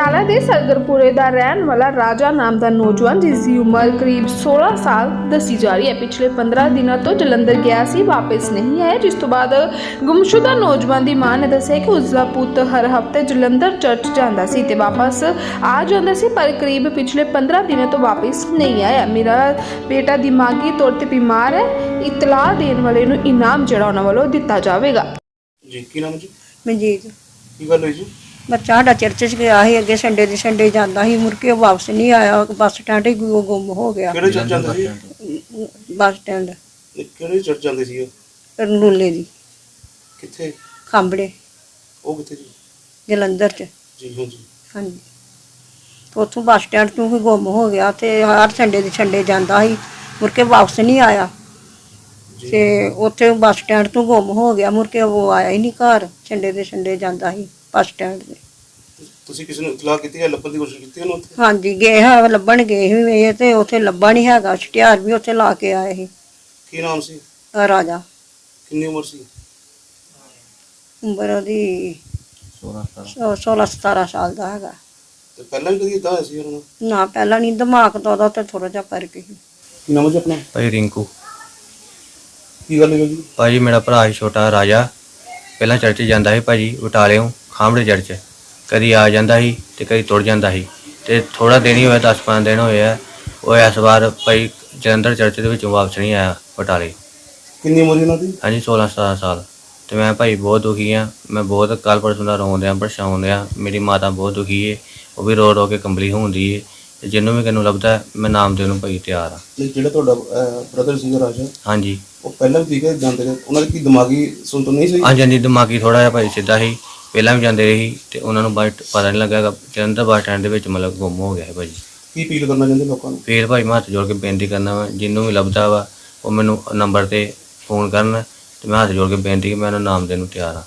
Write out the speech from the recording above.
ਪਟਿਆਲਾ ਦੇ ਸਰਗਰਪੁਰੇ ਦਾ ਰਹਿਣ ਵਾਲਾ ਰਾਜਾ ਨਾਮ ਦਾ ਨੌਜਵਾਨ ਜਿਸ ਦੀ ਉਮਰ ਕਰੀਬ 16 ਸਾਲ ਦੱਸੀ ਜਾ ਰਹੀ ਹੈ। ਪਿਛਲੇ 15 ਦਿਨਾਂ ਤੋਂ ਜਲੰਧਰ ਗਿਆ ਸੀ ਵਾਪਸ ਨਹੀਂ ਆਇਆ ਜਿਸ ਤੋਂ ਬਾਅਦ ਗੁੰਮਸ਼ੁਦਾ ਨੌਜਵਾਨ ਦੀ ਮਾਂ ਨੇ ਦੱਸਿਆ ਕਿ ਉਸ ਦਾ ਪੁੱਤ ਹਰ ਹਫ਼ਤੇ ਜਲੰਧਰ ਚਰਚ ਜਾਂਦਾ ਸੀ ਤੇ ਵਾਪਸ ਆ ਜਾਂਦਾ ਸੀ ਪਰ ਕਰੀਬ ਪਿਛਲੇ 15 ਦਿਨਾਂ ਤੋਂ ਵਾਪਸ ਨਹੀਂ ਆਇਆ। ਮੇਰਾ ਬੇਟਾ ਦਿਮਾਗੀ ਤੌਰ ਤੇ ਬਿਮਾਰ ਹੈ। ਇਤਲਾਹ ਦੇਣ ਵਾਲੇ ਨੂੰ ਇਨਾਮ ਜਿਹੜਾ ਉਹਨਾਂ ਵੱਲੋਂ ਦਿੱਤਾ ਜਾਵੇਗਾ। ਜੀ ਕੀ ਨਾਮ ਜੀ? ਮਨਜੀਤ। ਕੀ ਗੱਲ ਹੋਈ ਜੀ? ਬੱਚਾ ਸਾਡਾ ਚਰਚ 'ਚ ਗਿਆ ਸੀ ਅੱਗੇ ਸੰਡੇ ਦੇ ਸੰਡੇ ਜਾਂਦਾ ਸੀ ਮੁੜ ਕੇ ਉਹ ਵਾਪਸ ਨਹੀਂ ਆਇਆ ਬੱਸ ਸਟੈਂਡ ਹੀ ਗੁ- ਗੁੰਮ ਹੋ ਗਿਆ। ਕਿਹੜੇ ਚਰਚ ਜਾਂਦੇ ਸੀ? Bus stand. ਇਹ ਕਿਹੜੇ ਚਰਚ ਜਾਂਦੇ ਸੀ ਉਹ? ਰਨੂਲੇ ਦੀ। ਕਿੱਥੇ? ਖਾਂਬੜੇ। ਉਹ ਕਿੱਥੇ ਜੀ? ਜਲੰਧਰ 'ਚ। ਜੀ ਹਾਂ ਜੀ ਹਾਂਜੀ। ਤੇ ਉੱਥੋਂ ਬੱਸ ਸਟੈਂਡ ਤੋਂ ਹੀ ਗੁੰਮ ਹੋ ਗਿਆ ਤੇ ਹਰ ਸੰਡੇ ਦੇ ਸੰਡੇ ਜਾਂਦਾ ਸੀ ਮੁੜ ਕੇ ਵਾਪਸ ਨਹੀਂ ਆਇਆ। ਜੀ। ਤੇ ਉੱਥੇ ਬੱਸ ਸਟੈਂਡ ਤੋਂ ਗੁੰਮ ਹੋ ਗਿਆ ਮੁੜ ਕੇ ਉਹ ਆਇਆ ਹੀ ਨਹੀਂ ਘਰ ਸੰਡੇ ਦੇ ਸੰਡੇ ਜਾਂਦਾ ਸੀ। ਬੱਸ ਸਟੈਂਡ ਤੇ। ਤੁਸੀਂ ਕਿਸੇ ਨੂੰ ਇਤਲਾਹ ਕੀਤੀ ਹੈ ਲੱਭਣ ਦੀ ਕੋਸ਼ਿਸ਼ ਕੀਤੀ ਉਹਨੂੰ ਉੱਥੇ? ਹਾਂਜੀ ਗਏ ਹੈ ਲੱਭਣ ਗਏ ਸੀ ਇਹ ਤੇ ਉੱਥੇ ਲੱਭਾ ਨਹੀਂ ਹੈਗਾ। ਛਟਿਆਰ ਵੀ ਉੱਥੇ ਲਾ ਕੇ ਆਏ ਸੀ। ਕੀ ਨਾਮ ਸੀ? ਰਾਜਾ। ਕਿੰਨੀ ਉਮਰ ਸੀ? ਉਮਰ ਉਹਦੀ 16 17 ਸਾਲ ਦਾ ਹੈਗਾ। ਤੇ ਪਹਿਲਾਂ ਵੀ ਕਦੀ ਇਦਾਂ ਹੋਇਆ ਸੀ ਉਹਨਾਂ ਨਾ ਪਹਿਲਾਂ ਨਹੀਂ ਦਿਮਾਗ ਤੋਂ ਉਹਦਾ ਤੇ ਥੋੜਾ ਜਿਹਾ ਫ਼ਰਕ ਸੀ। ਕੀ ਨਾਮ ਹੈ ਜੀ ਆਪਣਾ? ਭਾਈ ਰਿੰਕੂ। ਕੀ ਗੱਲ ਹੋਈ ਜੀ? ਭਾਜੀ ਮੇਰਾ ਭਰਾ ਸੀ ਛੋਟਾ ਰਾਜਾ। ਪਹਿਲਾਂ ਚਰਚ ਜਾਂਦਾ ਸੀ ਭਾਜੀ ਬਟਾਲਿਓਂ। ਖਾਂਬੜੇ ਚਰਚ ਕਦੀ ਆ ਜਾਂਦਾ ਸੀ ਤੇ ਕਦੀ ਤੁਰ ਜਾਂਦਾ ਸੀ। ਤੇ ਥੋੜਾ ਦਿਨ ਹੀ ਹੋਇਆ 10-15 ਦਿਨ ਹੋਏ ਆ। ਉਹ ਇਸ ਵਾਰ ਭਾਈ ਜਲੰਧਰ ਚਰਚ ਦੇ ਵਿੱਚੋਂ ਵਾਪਸ ਨਹੀਂ ਆਇਆ ਬਟਾਲੇ। ਕਿੰਨੀ ਉਮਰ ਸੀ ਉਹਨਾਂ ਦੀ? ਹਾਂਜੀ 16-17 ਸਾਲ। ਤੇ ਮੈਂ ਭਾਈ ਬਹੁਤ ਦੁਖੀ ਆ। ਮੈਂ ਬਹੁਤ ਕੱਲ ਪਰਸੋਂ ਦਾ ਰੋਣ ਡਿਆ ਪਰੇਸ਼ਾਨ ਮੇਰੀ ਮਾਤਾ ਬਹੁਤ ਦੁਖੀ ਏ। ਉਹ ਵੀ ਰੋ ਰੋ ਕੇ ਕੰਬਲੀ ਹੁੰਦੀ ਏ। ਤੇ ਜਿਹਨੂੰ ਵੀ ਕਿਨੂੰ ਲੱਭਦਾ ਮੈਂ ਨਾਮ ਦੇਣ ਨੂੰ ਭਾਈ ਤਿਆਰ ਆ। ਤੇ ਜਿਹੜਾ ਤੁਹਾਡਾ ਬ੍ਰਦਰ ਸੀਗਾ ਰਾਜਾ ਹਾਂਜੀ। ਉਹ ਪਹਿਲਾਂ ਵੀ ਠੀਕ ਹੈ ਜਾਂਦੇ ਰਹੇ ਉਹਨਾਂ ਦੀ ਦਿਮਾਗੀ ਸੁਣਤ ਨਹੀਂ ਸੀ? ਹਾਂਜੀ ਹਾਂਜੀ ਦਿਮਾਗੀ ਥੋੜਾ ਜਿਹਾ ਭਾਈ ਸਿੱਧਾ ਸੀ। ਪਹਿਲਾਂ ਵੀ ਜਾਂਦੇ ਰਹੇ ਤੇ ਉਹਨਾਂ ਨੂੰ ਬਾਅਦ 'ਚ ਪਤਾ ਨਹੀਂ ਲੱਗਾ ਜਲੰਧਰ ਬੱਸ ਸਟੈਂਡ ਦੇ ਵਿੱਚ ਮਤਲਬ ਗੁੰਮ ਹੋ ਗਿਆ ਹੈ ਭਾਜੀ। ਕੀ ਅਪੀਲ ਕਰਨਾ ਚਾਹੁੰਦੇ ਲੋਕਾਂ ਨੂੰ? ਫੇਰ ਭਾਈ ਮੈਂ ਹੱਥ ਜੋੜ ਕੇ ਬੇਨਤੀ ਕਰਨਾ ਵਾ ਜਿਹਨੂੰ ਵੀ ਲੱਭਦਾ ਵਾ ਉਹ ਮੈਨੂੰ ਨੰਬਰ ਤੇ ਫੋਨ ਕਰਨ ਤੇ ਮੈਂ ਹੱਥ ਜੋੜ ਕੇ ਬੇਨਤੀ ਕਿ ਮੈਂ ਉਹਨੂੰ ਨਾਮ ਦੇਣ ਨੂੰ ਤਿਆਰ ਆ